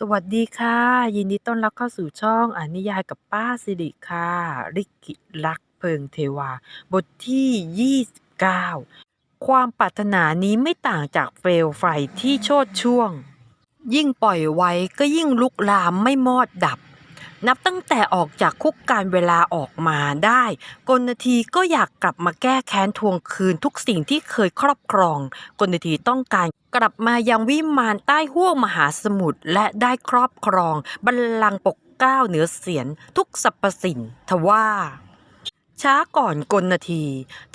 สวัสดีค่ะ ยินดีต้อนรับเข้าสู่ช่องอ่านนิยายกับป้าสิริค่ะริกิรักเพิงเทวา บทที่ 29 ความปรารถนานี้ไม่ต่างจากเปลวไฟที่โชดช่วง ยิ่งปล่อยไว้ก็ยิ่งลุกลามไม่มอดดับ นับตั้งแต่ออกจากคุกการเวลาออกมาได้กลนทีก็อยากกลับมาแก้แค้นทวงคืนทุกสิ่งที่เคยครอบครองกลนทีต้องการกลับมายังวิมานใต้ห้วงมหาสมุทรและได้ครอบครอง บัลลังก์ปกเก้าเหนือเสียนทุกสรรพสิ่งทว่า ช้าก่อนกลนาที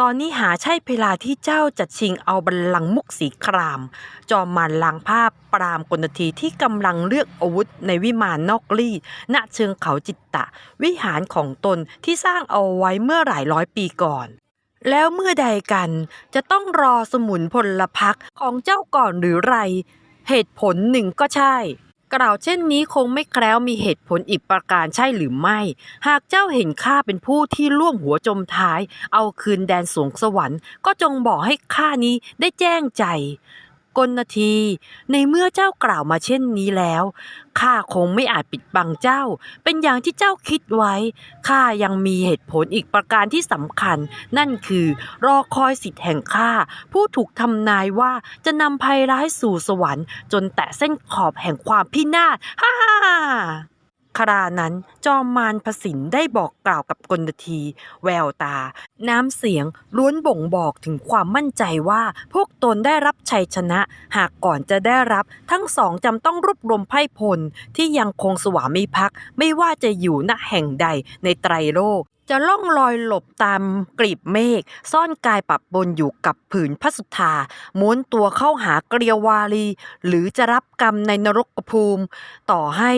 ตอนนี้หาใช่เวลาที่เจ้าจะชิงเอาบัลลังก์มุกสีคราม จอมมารลางภาพปรามกลนาทีที่กำลังเลือกอาวุธในวิมานนอกลี่ ณเชิงเขาจิตตะ วิหารของตนที่สร้างเอาไว้เมื่อหลายร้อยปีก่อน แล้วเมื่อใดกันจะต้องรอสมุนพลพักของเจ้าก่อนหรือไร เหตุผลหนึ่งก็ใช่ กล่าวเช่นนี้คงไม่แคล้วมีเหตุผลอีกประการใช่หรือไม่ หากเจ้าเห็นข้าเป็นผู้ที่ล่วงหัวจมท้าย เอาคืนแดนสวงสวรรค์ ก็จงบอกให้ข้านี้ได้แจ้งใจ กลนาที ในเมื่อเจ้ากล่าวมาเช่นนี้แล้ว ข้าคงไม่อาจปิดบังเจ้า เป็นอย่างที่เจ้าคิดไว้ ข้ายังมีเหตุผลอีกประการที่สำคัญ นั่นคือ รอคอยสิทธิ์แห่งข้า ผู้ถูกทำนายว่าจะนำภัยร้ายสู่สวรรค์ จนแตะเส้นขอบแห่งความพินาศ ฮ่าฮ่าฮ่า ครานั้นจอมมารพสินได้บอกกล่าวกับกลที แววตา น้ำเสียงล้วนบ่งบอกถึงความมั่นใจว่า พวกตนได้รับชัยชนะ หากก่อนจะได้รับ ทั้งสองจำต้องรวบรวมไพ่พล ที่ยังคงสวามิภักดิ์ไม่ว่าจะอยู่ณแห่งใดในไตรโลก จะล่องลอยหลบตามกลีบเมฆซ่อนกายปรับบนอยู่กับผืนพระสุธาม้วนตัวเข้าหาเกลียววาลีหรือจะรับกรรมในนรกภูมิ ต่อให้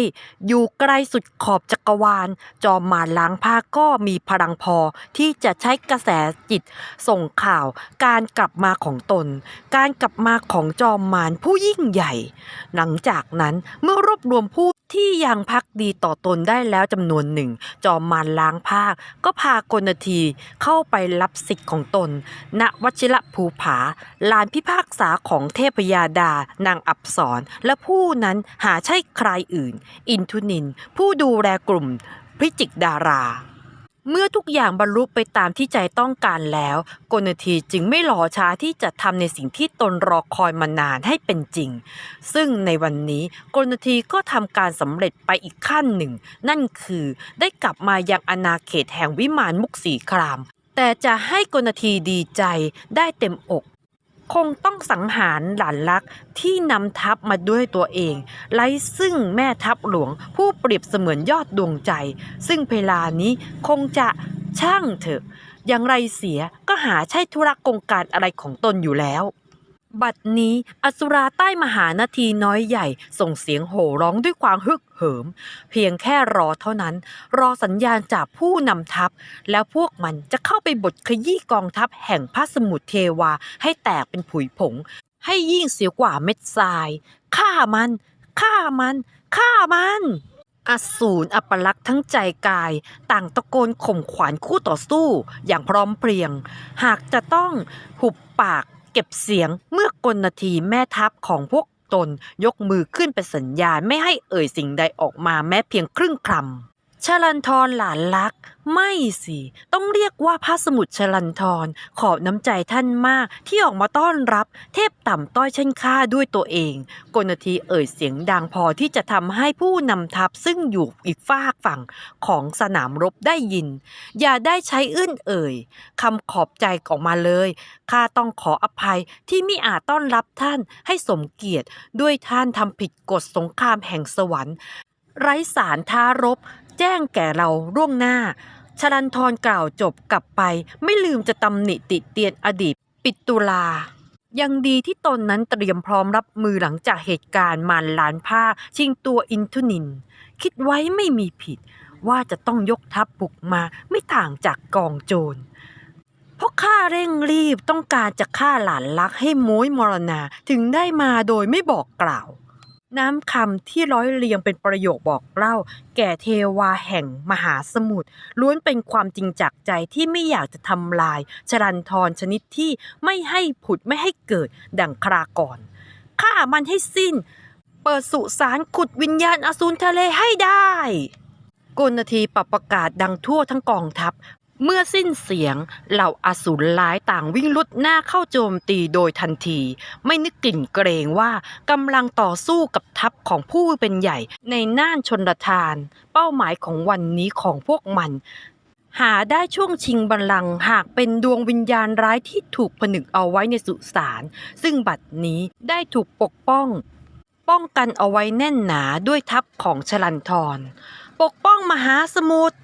อยู่ไกลสุดขอบจักรวาล จอมมารล้างผ้าก็มีพลังพอที่จะใช้กระแสจิต ส่งข่าวการกลับมาของตน การกลับมาของจอมมารผู้ยิ่งใหญ่ หลังจากนั้นเมื่อรวบรวมผู้ ที่ยังพักดีต่อตนได้แล้วจำนวนหนึ่ง จอมมารล้างภาค ก็พากนาทีเข้าไปรับสิทธิ์ของตน ณวชิระภูผา ลานพิพากษาของเทพยาดานางอับสรและผู้นั้นหาใช่ใครอื่น อินทุนิน ผู้ดูแลกลุ่มพิจิกดารา เมื่อทุกอย่างบรรลุไปตามที่ใจต้องการแล้วกลทีจึงไม่รอช้าที่จะทำในสิ่งที่ตนรอคอยมานานให้เป็นจริง ซึ่งในวันนี้กลทีก็ทำการสำเร็จไปอีกขั้นหนึ่ง นั่นคือได้กลับมายังอาณาเขตแห่งวิมานมุกสีคราม แต่จะให้กลทีดีใจได้เต็มอก คงต้องสังหารหลานลักที่นำทัพมาด้วยตัวเองไร้ซึ่งแม่ทัพหลวงผู้เปรียบเสมือนยอดดวงใจ ซึ่งเวลานี้คงจะช่างเถอะ อย่างไรเสียก็หาใช่ธุระกงการอะไรของตนอยู่แล้ว บัดนี้อสุราใต้มหานาทีน้อยใหญ่ส่งเสียงโห่ร้องด้วยความฮึกเหิม เพียงแค่รอเท่านั้น รอสัญญาณจากผู้นำทัพ แล้วพวกมันจะเข้าไปบดขยี้กองทัพแห่งพระสมุทรเทวาให้แตกเป็นผุยผง ให้ยิ่งเสียกว่าเม็ดทรายฆ่ามันฆ่ามันฆ่ามันอสูรอัปลักษ์ทั้งใจกาย ต่างตะโกนข่มขวัญคู่ต่อสู้ อย่างพร้อมเพรียง หากจะต้องหุบปาก เก็บเสียงเมื่อกลนาทีแม่ทัพของพวกตนยกมือขึ้นเป็นสัญญาณไม่ให้เอ่ยสิ่งใดออกมาแม้เพียงครึ่งคำ ชลันทรหลานลัก ไม่สิ ต้องเรียกว่าพระสมุทรชลันทรขอบน้ำใจท่านมากที่ออกมาต้อนรับ เทพต่ำต้อยเช่นข้าด้วยตัวเองกลทีเอ่ยเสียงดังพอที่จะทำให้ผู้นำทัพซึ่งอยู่อีกฝากฝั่งของสนามรบได้ยิน อย่าได้ใช้อื้นเอ่ยคำขอบใจออกมาเลยข้าต้องขออภัยที่ไมิอาจต้อนรับท่านให้สมเกียรติด้วยท่านทำผิดกฎสงครามแห่งสวรรค์ไร้สารท้ารบ แจ้งแก่เราร่วงหน้า ชลันทรกล่าวจบกลับไป ไม่ลืมจะตำหนิติเตียนอดีต ปิดตุลา ยังดีที่ตนนั้นเตรียมพร้อมรับมือหลังจากเหตุการณ์มารลานผ้า ชิงตัวอินทุนิน คิดไว้ไม่มีผิด ว่าจะต้องยกทัพบุกมาไม่ต่างจากกองโจรเพราะข้าเร่งรีบต้องการจะฆ่าหลานลักให้ม้ยมรณาถึงได้มาโดยไม่บอกกล่าว น้ำคำที่ร้อยเรียงเป็นประโยคบอกเล่า แก่เทวาแห่งมหาสมุทรล้วนเป็นความจริงจากใจที่ไม่อยากจะทำลาย ชรันทรชนิดที่ไม่ให้ผุดไม่ให้เกิดดังคราก่อนฆ่ามันให้สิ้น เปิดสุสานขุดวิญญาณอสูรทะเลให้ได้กลนาทีปรับประกาศดังทั่วทั้งกองทัพ เมื่อสิ้นเสียงเหล่าอสูรร้ายต่างวิ่งลุดหน้าเข้าโจมตีโดยทันที ไม่นึกกลิ่นเกรงว่ากำลังต่อสู้กับทัพของผู้เป็นใหญ่ในน่านชนรทาน เป้าหมายของวันนี้ของพวกมัน หาได้ช่วงชิงบัลลังก์หากเป็นดวงวิญญาณร้ายที่ถูกผนึกเอาไว้ในสุสานซึ่งบัดนี้ได้ถูกปกป้อง ป้องกันเอาไว้แน่นหนาด้วยทัพของชลันทรปกป้องมหาสมุทร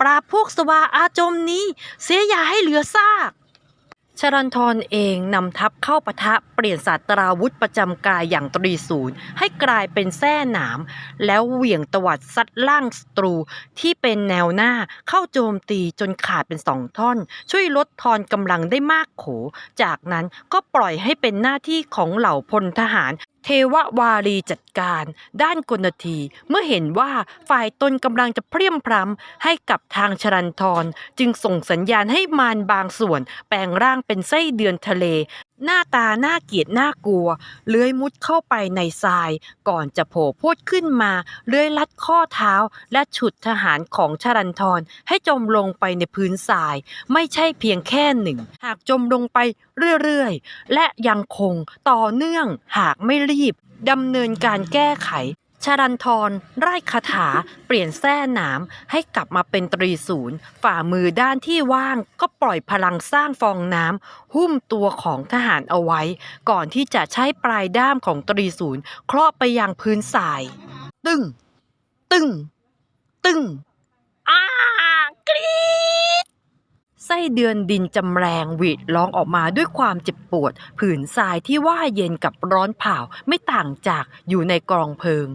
ปราบพวกสวาอาจมนี้ เสียอย่าให้เหลือซากชรันทรเองนำทัพเข้าปะทะเปลี่ยนศาสตราวุธประจำกายอย่างตรีศูนย์ให้กลายเป็นแส้หนาม แล้วเหวี่ยงตวัดซัดล่างศัตรูที่เป็นแนวหน้าเข้าโจมตีจนขาดเป็นสองท่อน ช่วยลดทอนกำลังได้มากโข จากนั้นก็ปล่อยให้เป็นหน้าที่ของเหล่าพลทหาร เทววารีจัดการด้านกนาทีเมื่อเห็นว่าฝ่ายตนกำลังจะเพรียมพร้ำให้กับทางชรันทรจึงส่งสัญญาณให้มารบางส่วนแปลงร่างเป็นไส้เดือนทะเล หน้าตาน่าเกลียดน่ากลัว เลื้อยมุดเข้าไปในทราย ก่อนจะโผล่พดขึ้นมา เลื้อยลัดข้อเท้า และฉุดทหารของชรันทรให้จมลงไปในพื้นทราย ไม่ใช่เพียงแค่หนึ่ง หากจมลงไปเรื่อยๆ และยังคงต่อเนื่องหากไม่รีบดำเนินการแก้ไข ชารันทรไร่คาถา เปลี่ยนแส้หนามให้กลับมาเป็นตรีศูนย์ ฝ่ามือด้านที่ว่างก็ปล่อยพลังสร้างฟองน้ำหุ้มตัวของทหารเอาไว้ ก่อนที่จะใช้ปลายด้ามของตรีศูนย์เคราะห์ไปยังพื้นทราย ตึ้ง ตึ้ง ตึ้งอ้ากรีด ส้เดือนดินจำแรงหวีดร้องออกมาด้วยความเจ็บปวด ผืนทรายที่ว่าเย็นกับร้อนเผาไม่ต่างจากอยู่ในกองเพลิง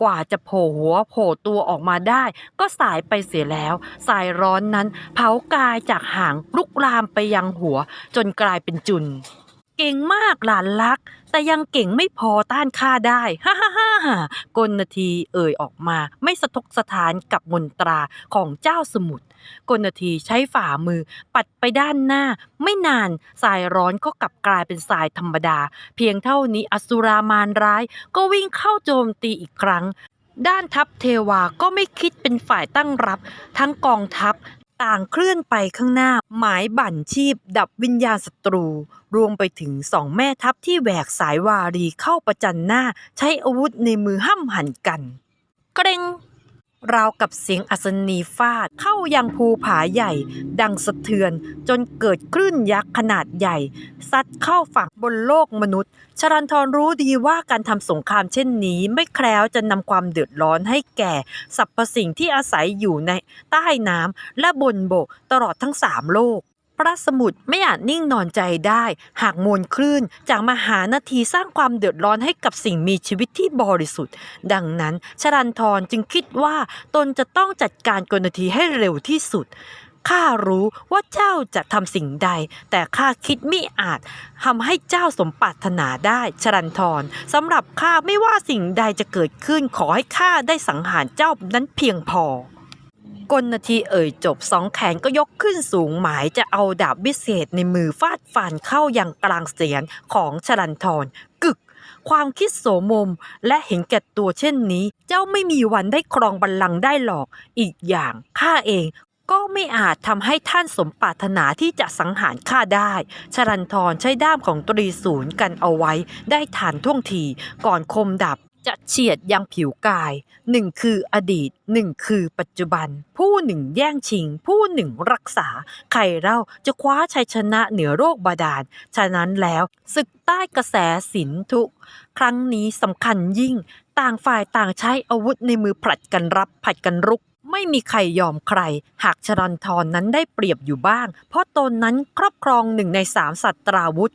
กว่าจะโผล่หัวโผล่ตัวออกมาได้ ก็สายไปเสียแล้ว สายร้อนนั้น เผากายจากหางลุกลามไปยังหัว จนกลายเป็นจุน เก่งมากหลานรัก แต่ยังเก่งไม่พอต้านข้าได้ ฮ่าฮ่าฮ่าฮ่ากลนาทีเอ่ยออกมา ไม่สะทกสถานกับมนตราของเจ้าสมุทรกลนาทีใช้ฝ่ามือปัดไปด้านหน้า ไม่นานสายร้อนก็กลับกลายเป็นสายธรรมดา เพียงเท่านี้อสุรามารร้าย ก็วิ่งเข้าโจมตีอีกครั้งด้านทัพเทวาก็ไม่คิดเป็นฝ่ายตั้งรับ ทั้งกองทัพ ต่างเคลื่อนไปข้างหน้า หมายบั่นชีพ ดับวิญญาณศัตรู รวมไปถึงสองแม่ทัพที่แหวกสายวารีเข้าประจันหน้า ใช้อาวุธในมือห้ำหั่นกัน เกรง ราวกับเสียงอัศนีฟาด เข้ายังภูผาใหญ่ ดังสะเทือนจนเกิดคลื่นยักษ์ขนาดใหญ่ ซัดเข้าฝั่งบนโลกมนุษย์ ชรันทรรู้ดีว่าการทำสงครามเช่นนี้ ไม่แคล้วจะนำความเดือดร้อนให้แก่สรรพสิ่งที่อาศัยอยู่ในใต้น้ำและบนบกตลอดทั้งสามโลก พระสมุทรไม่อาจนิ่งนอนใจได้ หากมวลคลื่นจากมหานาทีสร้างความเดือดร้อนให้กับสิ่งมีชีวิตที่บริสุทธิ์ ดังนั้นชรันทรจึงคิดว่าตนจะต้องจัดการกลนาทีให้เร็วที่สุดข้ารู้ว่าเจ้าจะทำสิ่งใด แต่ข้าคิดไมิอาจทำให้เจ้าสมปรารถนาได้ชรันทรสำหรับข้าไม่ว่าสิ่งใดจะเกิดขึ้นขอให้ข้าได้สังหารเจ้านั้นเพียงพอ กลนาทีเอ่ยจบสองแขนก็ยกขึ้นสูงหมายจะเอาดาบวิเศษในมือฟาดฟันเข้าอยังกลางเสียนของชลันทรกึก ความคิดโสมมและเห็นแก่ตัวเช่นนี้ เจ้าไม่มีวันได้ครองบัลลังก์ได้หรอก อีกอย่างข้าเองก็ไม่อาจทำให้ท่านสมปรารถนาที่จะสังหารข้าได้ ชรันทรใช้ด้ามของตรีศูนย์กันเอาไว้ได้ฐานท่วงทีก่อนคมดับ จะเฉียดยังผิวกายหนึ่งคืออดีตหนึ่งคือปัจจุบัน ผู้หนึ่งแย่งชิง ผู้หนึ่งรักษา ใครเล่าจะคว้าชัยชนะเหนือโรคบาดาล ฉะนั้นแล้วศึกใต้กระแสสินทุก ครั้งนี้สำคัญยิ่ง ต่างฝ่ายต่างใช้อาวุธในมือผลัดกันรับผลัดกันรุกไม่มีใครยอมใคร หากชรันทรนนั้นได้เปรียบอยู่บ้าง เพราะตนนั้นครอบครองหนึ่งในสามสัตราวุธ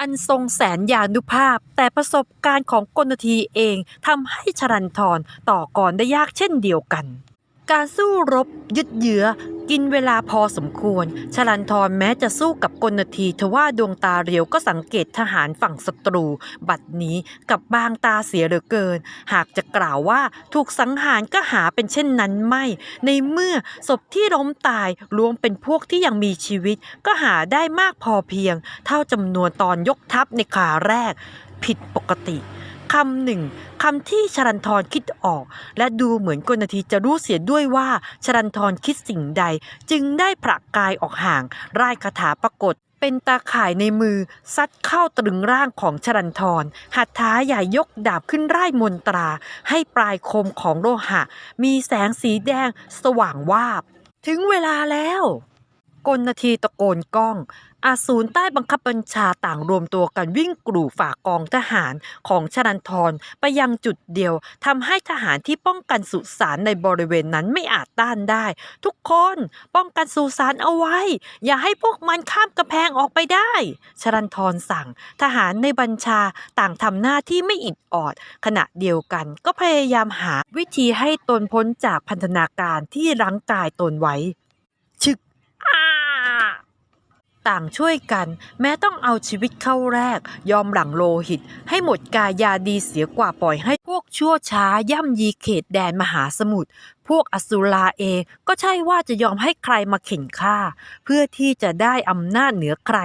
อันทรงแสนยานุภาพ แต่ประสบการณ์ของกนทีเองทำให้ชรันทรต่อกรได้ยากเช่นเดียวกัน การสู้รบยึดเยื้อกินเวลาพอสมควร ชลันทรแม้จะสู้กับกลทีทว่าดวงตาเรียวก็สังเกตทหารฝั่งศัตรู บัดนี้กับบางตาเสียเหลือเกิน หากจะกล่าวว่าถูกสังหารก็หาเป็นเช่นนั้นไม่ ในเมื่อศพที่ล้มตายรวมเป็นพวกที่ยังมีชีวิต ก็หาได้มากพอเพียง เท่าจำนวนตอนยกทัพในขาแรก ผิดปกติ คำหนึ่งคำที่ชรันทรคิดออก และดูเหมือนกลทีจะรู้เสียด้วยว่าชรันทรคิดสิ่งใด จึงได้ผละกกายออกห่างร่ายคาถาปรากฏเป็นตาข่ายในมือซัดเข้าตรึงร่างของชรันทรหัตถาใหญ่ยกดาบขึ้นไร่มนตรา ให้ปลายคมของโลหะ มีแสงสีแดงสว่างวาบ ถึงเวลาแล้วกลนาทีตะโกนก้อง อาสูรใต้บังคับบัญชาต่างรวมตัวกันวิ่งกรูฝ่ากองทหารของชนันทรไปยังจุดเดียวทำให้ทหารที่ป้องกันสุสานในบริเวณนั้นไม่อาจต้านได้ ทุกคนป้องกันสุสานเอาไว้ อย่าให้พวกมันข้ามกำแพงออกไปได้ ชรันทรสั่ง ทหารในบัญชาต่างทำหน้าที่ไม่อิดออด ขณะเดียวกันก็พยายามหาวิธีให้ตนพ้นจากพันธนาการที่รั้งกายตนไว้ ชึกอา ต่างช่วยกัน แม้ต้องเอาชีวิตเข้าแรก ยอมหลังโลหิต ให้หมดกายาดีเสียกว่าปล่อยให้พวกชั่วช้าย่ำยีเขตแดนมหาสมุทร พวกอสุราเองก็ใช่ว่าจะยอมให้ใครมาเข็นฆ่า เพื่อที่จะได้อำนาจเหนือใคร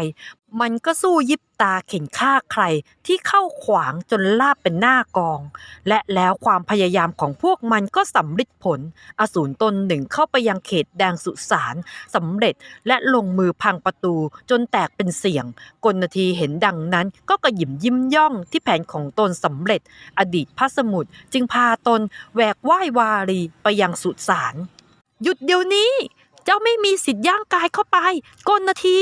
มันก็สู้ยิบตาเข็นฆ่าใครที่เข้าขวางจนลาบเป็นหน้ากอง และแล้วความพยายามของพวกมันก็สำเร็จผล อสูรตนหนึ่งเข้าไปยังเขตแดงสุสานสำเร็จและลงมือพังประตูจนแตกเป็นเสียงกลนาทีเห็นดังนั้นก็กระยิมยิ้มย่องที่แผนของตนสำเร็จ อดีตพระสมุทรจึงพาตนแหวกว่ายวารีไปยังสุสานหยุดเดี๋ยวนี้ เจ้าไม่มีสิทธิ์ย่างกายเข้าไปกลนาที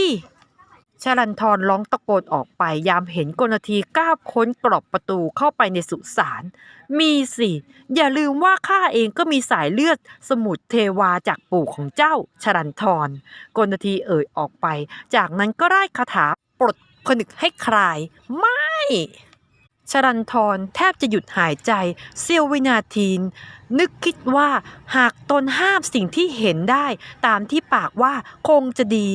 ชลันทรร้องตะโกนออกไปยามเห็นกนาทีก้าวค้นกรอบประตูเข้าไปในสุสาน มีสิ อย่าลืมว่าข้าเองก็มีสายเลือดสมุทรเทวาจากปู่ของเจ้าชรันทรกนาทีเอ่ยออกไป จากนั้นก็ไล่คาถาปลดผนึกให้คลาย ไม่ ชรันทรแทบจะหยุดหายใจเสี้ยววินาทีนึกคิดว่าหากตนห้ามสิ่งที่เห็นได้ตามที่ปากว่าคงจะดี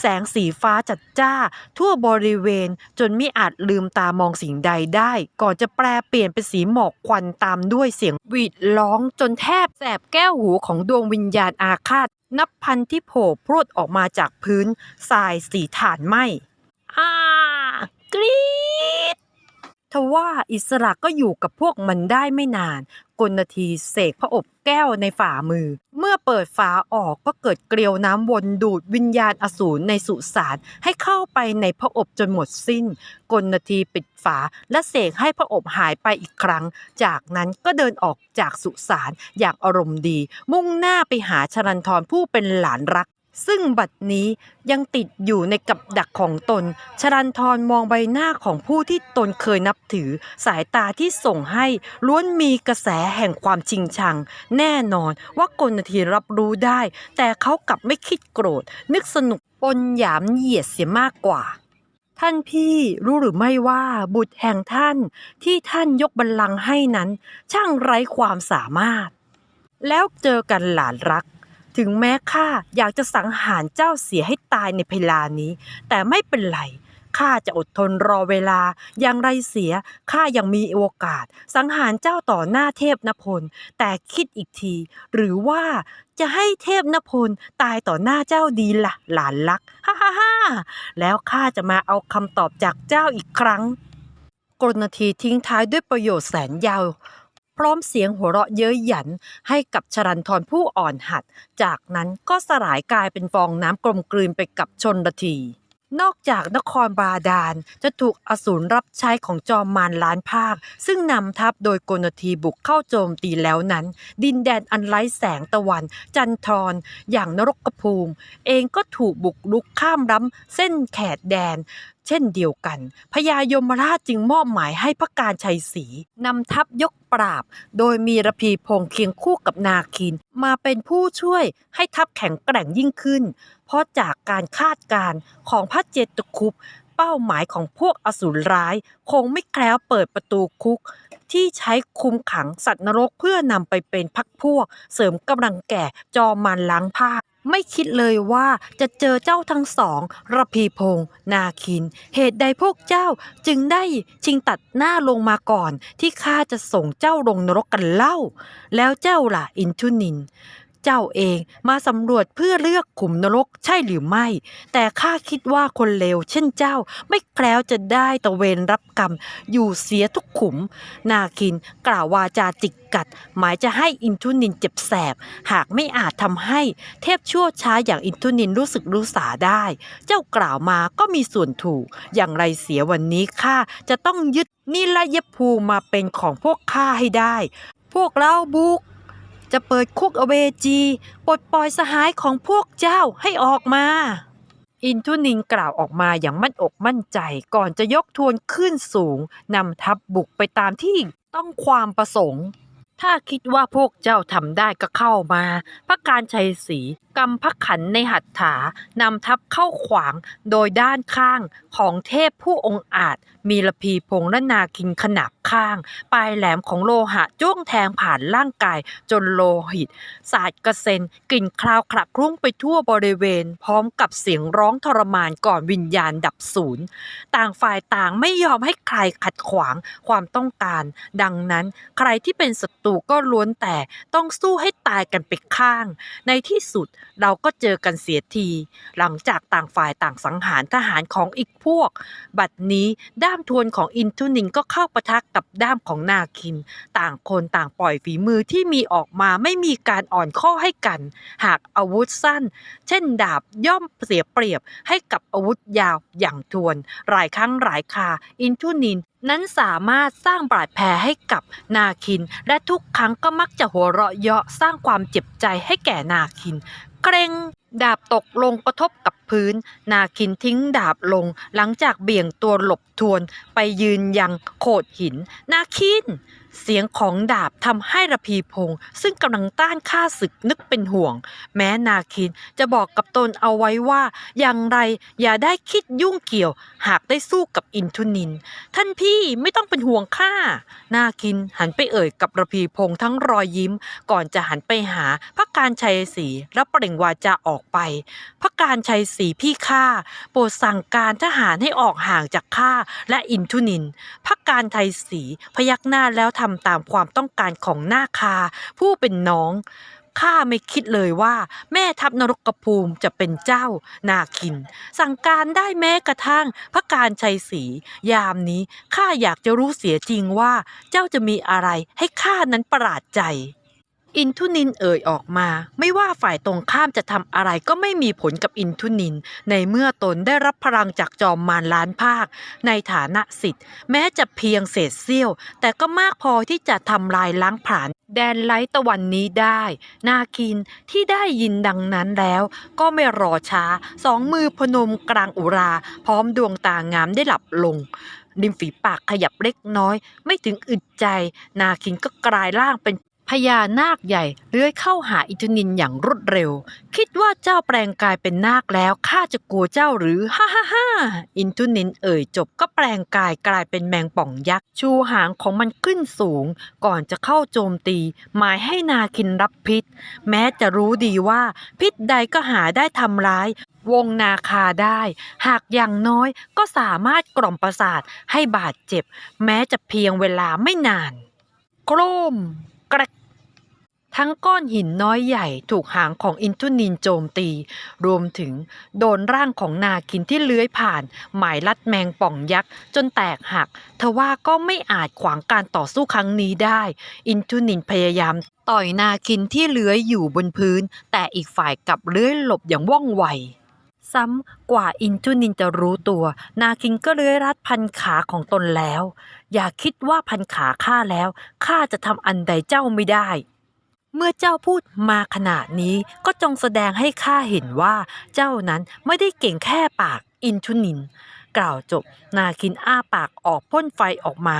แสงสีฟ้าจัดจ้า ทั่วบริเวณจนไม่อาจลืมตามองสิ่งใดได้ ก่อนจะแปลเปลี่ยนเป็นสีหมอกควันตามด้วยเสียงหวีดร้องจนแทบแสบแก้วหูของดวงวิญญาณอาฆาต นับพันที่โผล่พรวดออกมาจากพื้นทรายสีฐานไหมอ่ากรีด ทว่าอิสระก็อยู่กับพวกมันได้ไม่นาน กลนาทีเสกพระอบแก้วในฝ่ามือ เมื่อเปิดฝาออกก็เกิดเกลียวน้ำวนดูดวิญญาณอสูรในสุสานให้เข้าไปในพระอบจนหมดสิ้น กลนาทีปิดฝาและเสกให้พระอบหายไปอีกครั้ง จากนั้นก็เดินออกจากสุสานอย่างอารมณ์ดี มุ่งหน้าไปหาชรันทรผู้เป็นหลานรัก ซึ่งบัดนี้ยังติดอยู่ในกับดักของตน ชรันทรมองใบหน้าของผู้ที่ตนเคยนับถือ สายตาที่ส่งให้ล้วนมีกระแสแห่งความจริงชัง แน่นอนว่ากลนทีรับรู้ได้ แต่เขากลับไม่คิดโกรธ นึกสนุกปนหยามเหยียดเสียมากกว่าท่านพี่รู้หรือไม่ว่าบุตรแห่งท่านที่ท่านยกบัลลังก์ให้นั้น ช่างไร้ความสามารถ แล้วเจอกันหลานรัก ถึงแม้ข้าอยากจะสังหารเจ้าเสียให้ตายในเพลานี้ แต่ไม่เป็นไรข้าจะอดทนรอเวลา อย่างไรเสียข้ายังมีโอกาส สังหารเจ้าต่อหน้าเทพนพล แต่คิดอีกที หรือว่าจะให้เทพนพลตายต่อหน้าเจ้าดีละ่ะ หลานรักฮ่าฮ่าฮ่าแล้วข้าจะมาเอาคำตอบจากเจ้าอีกครั้งกรณทีทิ้งท้ายด้วยประโยชน์แสนยาว พร้อมเสียงหัวเราะเย้ยหยันให้กับชรันทรผู้อ่อนหัด จากนั้นก็สลายกลายเป็นฟองน้ำกลมกลืนไปกับชนรทีนอกจากนครบาดาลจะถูกอสูรรับใช้ของจอมมารล้านภาค ซึ่งนำทัพโดยโกลทีบุกเข้าโจมตีแล้วนั้น ดินแดนอันไร้แสงตะวัน จันทรอย่างนรกภูมิ เองก็ถูกบุกลุกข้ามล้ำเส้นแขดแดน เช่นเดียวกันพญายมราชจึงมอบหมายให้พระการชัยศรีนำทัพยกปราบ โดยมีระพีพงษ์เคียงคู่กับนาคิน มาเป็นผู้ช่วยให้ทัพแข็งแกร่งยิ่งขึ้น เพราะจากการคาดการณ์ของพระเจตุคุปเป้าหมายของพวกอสูรร้าย คงไม่แคล้วเปิดประตูคุก ที่ใช้คุมขังสัตว์นรกเพื่อนำไปเป็นพักพวก เสริมกำลังแก่จอมันล้างผ้า ไม่คิดเลยว่าจะเจอเจ้าทั้งสองระพีพงษ์นาคิน เหตุใดพวกเจ้าจึงได้ชิงตัดหน้าลงมาก่อน ที่ข้าจะส่งเจ้าลงนรกกันเล่า แล้วเจ้าล่ะอินทุนิน เจ้าเองมาสำรวจเพื่อเลือกขุมนรกใช่หรือไม่ แต่ข้าคิดว่าคนเลวเช่นเจ้าไม่แคล้วจะได้ตะเวนรับกรรม อยู่เสียทุกขุม นาคินกล่าววาจาจิกกัด หมายจะให้อินทุนินเจ็บแสบ หากไม่อาจทำให้เทพชั่วช้าอย่างอินทุนินรู้สึกรู้สาได้ เจ้ากล่าวมาก็มีส่วนถูก อย่างไรเสียวันนี้ข้าจะต้องยึดนิรยภูมาเป็นของพวกข้าให้ได้ พวกเราบุก จะเปิดคุกอเวจีปลดปล่อยสหายของพวกเจ้าให้ออกมา อินทุนินกล่าวออกมาอย่างมั่นอกมั่นใจก่อนจะยกทวนขึ้นสูงนำทัพบบุกไปตามที่ต้องความประสงค์ ถ้าคิดว่าพวกเจ้าทำได้ก็เข้ามา พระการชัยศรี กำพระขันในหัตถานำทัพเข้าขวางโดยด้านข้างของเทพผู้องอาจ มีระพีพงและนาคินขนาบข้าง ปลายแหลมของโลหะจ้วงแทงผ่านร่างกายจนโลหิต สาดกระเซ็นกลิ่นคราวคลักคลุ้งไปทั่วบริเวณ พร้อมกับเสียงร้องทรมานก่อนวิญญาณดับศูนย์ต่างฝ่ายต่างไม่ยอมให้ใครขัดขวางความต้องการ ดังนั้นใครที่เป็นศัตรูก็ล้วนแต่ต้องสู้ให้ตายกันไปข้าง ในที่สุดเราก็เจอกันเสียที หลังจากต่างฝ่ายต่างสังหารทหารของอีกพวก บัดนี้ด้ามทวนของอินทุนินก็เข้าประทะกับด้ามของนาคิน ต่างคนต่างปล่อยฝีมือที่มีออกมาไม่มีการอ่อนข้อให้กัน หากอาวุธสั้น เช่นดาบย่อมเสียเปรียบให้กับอาวุธยาวอย่างทวน หลายครั้งหลายคาอินทุนิน นั้นสามารถสร้างบาดแผลให้กับนาคิน และทุกครั้งก็มักจะหัวเราะเยาะสร้างความเจ็บใจให้แก่นาคิน เกรงดาบตกลงกระทบกับพื้น นาคินทิ้งดาบลง หลังจากเบี่ยงตัวหลบทวนไปยืนยังโขดหิน นาคิน เสียงของดาบทำให้ระพีพงษ์ซึ่งกำลังต้านข้าศึกนึกเป็นห่วง แม้นาคินจะบอกกับตนเอาไว้ว่า อย่างไรอย่าได้คิดยุ่งเกี่ยว หากได้สู้กับอินทุนิน ท่านพี่ไม่ต้องเป็นห่วงข้านาคินหันไปเอ่ยกับระพีพงษ์ทั้งรอยยิ้ม ก่อนจะหันไปหาพระการชัยศรีและเปล่งวาจาออกไป พระการชัยศรีพี่ข้าโปรดสั่งการทหารให้ออกห่างจากข้าและอินทุนินพระการไทยศรีพยักหน้าแล้วทำตามความต้องการของนาคา ผู้เป็นน้องข้าไม่คิดเลยว่า แม่ทัพนรกภูมิจะเป็นเจ้า นาคิน สั่งการได้แม้กระทั่ง พระการชัยศรียามนี้ข้าอยากจะรู้เสียจริงว่า เจ้าจะมีอะไรให้ข้านั้นประหลาดใจ อินทุนินเอ่ยออกมา ไม่ว่าฝ่ายตรงข้ามจะทำอะไรก็ไม่มีผลกับอินทุนิน ในเมื่อตนได้รับพลังจากจอมมารล้านภาค ในฐานะสิทธิ์ แม้จะเพียงเศษเสี้ยว แต่ก็มากพอที่จะทำลายล้างผลาญแดนไลท์ตะวันนี้ได้ นาคินที่ได้ยินดังนั้นแล้ว ก็ไม่รอช้า สองมือพนมกลางอุรา พร้อมดวงตางามได้หลับลงริมฝีปากขยับเล็กน้อย ไม่ถึงอึดใจ นาคินก็กลายร่างเป็น พญานาคใหญ่เลื้อยเข้าหาอินทุนินอย่างรวดเร็ว คิดว่าเจ้าแปลงกายเป็นนาคแล้วข้าจะกลัวเจ้าหรือฮ่าฮ่าฮ่าอินทุนินเอ่ยจบก็แปลงกายกลายเป็นแมงป่องยักษ์ชูหางของมันขึ้นสูง ก่อนจะเข้าโจมตี หมายให้นาคินรับพิษ แม้จะรู้ดีว่า พิษใดก็หาได้ทำร้ายวงนาคาได้ หากอย่างน้อยก็สามารถกล่อมประสาทให้บาดเจ็บ แม้จะเพียงเวลาไม่นาน โครม กระทั้งก้อนหินน้อยใหญ่ถูกหางของอินทุนินโจมตี รวมถึงโดนร่างของนาคินที่เลื้อยผ่าน หมายลัดแมงป่องยักษ์ จนแตกหักเทว่าก็ไม่อาจขวางการต่อสู้ครั้งนี้ได้ อินทุนินพยายามต่อยนาคินที่เลื้อยอยู่บนพื้น แต่อีกฝ่ายกลับเลื้อยหลบอย่างว่องไว ซ้ำกว่าอินทุนินจะรู้ตัว นาคินก็เลื้อยรัดพันขาของตนแล้ว อย่าคิดว่าพันขาข้าแล้วข้าจะทำอันใดเจ้าไม่ได้ เมื่อเจ้าพูดมาขนาดนี้ก็จงแสดงให้ข้าเห็นว่า เจ้านั้นไม่ได้เก่งแค่ปากอินทุนิน กล่าวจบ นาคินอ้าปากออกพ่นไฟออกมา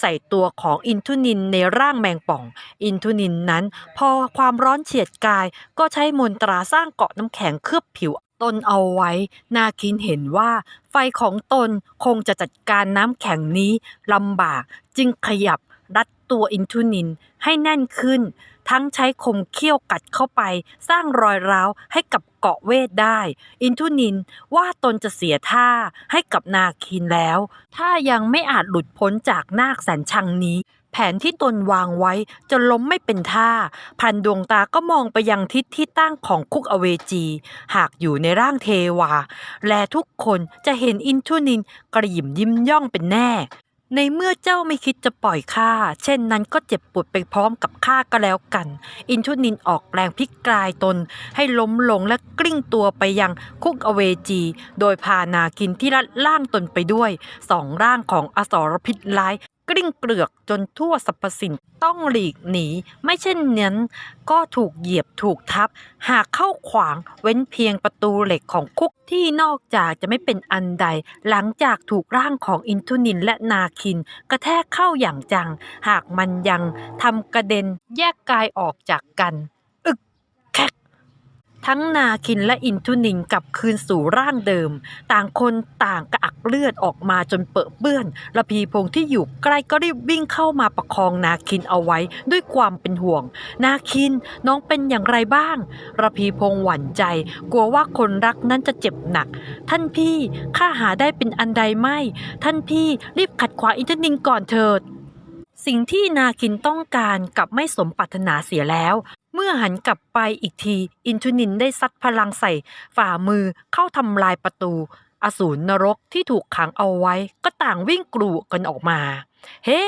ใส่ตัวของอินทุนินในร่างแมงป่อง อินทุนินนั้น พอความร้อนเฉียดกายก็ใช้มนตราสร้างเกาะน้ำแข็งเคลือบผิว ตนเอาไว้ นาคินเห็นว่า ไฟของตนคงจะจัดการน้ำแข็งนี้ลำบากจึงขยับรัดตัวอินทุนินให้แน่นขึ้น ทั้งใช้คมเขี้ยวกัดเข้าไป สร้างรอยร้าวให้กับเกาะเวทได้ อินทุนินว่าตนจะเสียท่าให้กับนาคินแล้ว ถ้ายังไม่อาจหลุดพ้นจากนาคแสนชังนี้แผนที่ตนวางไว้จนล้มไม่เป็นท่า พันดวงตาก็มองไปยังทิศที่ตั้งของคุกอเวจี หากอยู่ในร่างเทวา และทุกคนจะเห็นอินทุนินกระหยิมยิ้มย่องเป็นแน่ ในเมื่อเจ้าไม่คิดจะปล่อยข้า เช่นนั้นก็เจ็บปวดไปพร้อมกับข้าก็แล้วกัน อินทุนินออกแรงพลิกกลายตน ให้ล้มลงและกลิ้งตัวไปยังคุกอเวจี โดยพานาคินที่รัดล่างตนไปด้วย สองร่างของอสรพิษร้าย กลิ้งเกลือกจนทั่วสรรพสิ่งต้องหลีกหนี ไม่เช่นนั้นก็ถูกเหยียบถูกทับ หากเข้าขวางเว้นเพียงประตูเหล็กของคุกที่นอกจากจะไม่เป็นอันใด หลังจากถูกร่างของอินทุนินและนาคิน กระแทกเข้าอย่างจัง หากมันยังทำกระเด็นแยกกายออกจากกัน ทั้งนาคินและอินทุนินกลับคืนสู่ร่างเดิม ต่างคนต่างกระอักเลือดออกมาจนเปรอะเปื้อนระพีพงษ์ที่อยู่ใกล้ก็รีบวิ่งเข้ามาประคองนาคินเอาไว้ด้วยความเป็นห่วง นาคินน้องเป็นอย่างไรบ้างระพีพงษ์หวั่นใจ กลัวว่าคนรักนั้นจะเจ็บหนัก ท่านพี่ข้าหาได้เป็นอันใดไม่ ท่านพี่รีบขัดขวางอินทนินก่อนเถิดสิ่งที่นาคินต้องการกับไม่สมปรารถนาเสียแล้ว มื่อหันกลับไปอีกที อินทุนินได้ซัดพลังใส่ฝ่ามือเข้าทำลายประตู อสูรนรกที่ถูกขังเอาไว้ ก็ต่างวิ่งกรูกันออกมา เฮ้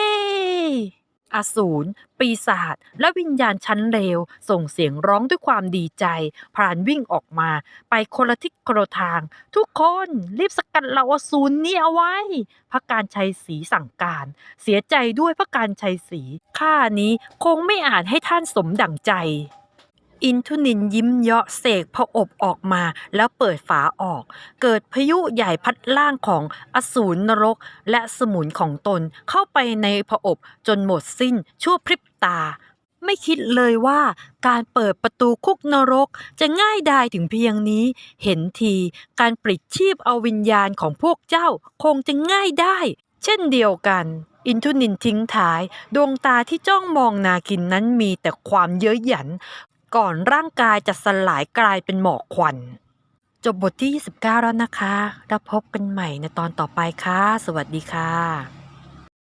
อสูร ปีศาจ และวิญญาณชั้นเลว ส่งเสียงร้องด้วยความดีใจ พรานวิ่งออกมา ไปคนละทิศคนละทาง ทุกคนรีบสกัดเหล่าอสูรนี้เอาไว้ พระการชัยศรีสั่งการ เสียใจด้วยพระการชัยศรีข้านี้คงไม่อาจให้ท่านสมดั่งใจ อินทุนินยิ้มเยาะเสกพระอบออกมาแล้วเปิดฝาออก เกิดพายุใหญ่พัดล่างของอสูรนรกและสมุนของตนเข้าไปในพระอบจนหมดสิ้นชั่วพริบตา ไม่คิดเลยว่าการเปิดประตูคุกนรกจะง่ายดายถึงเพียงนี้ เห็นทีการปลิดชีพเอาวิญญาณของพวกเจ้าคงจะง่ายได้ เช่นเดียวกันอินทุนินทิ้งท้าย ดวงตาที่จ้องมองนาคินนั้นมีแต่ความเย้ยหยัน ก่อนร่างกายจะสลายกลายเป็นหมอกควัน จบบทที่ 29 แล้วนะคะ แล้วพบกันใหม่ในตอนต่อไปค่ะ สวัสดีค่ะ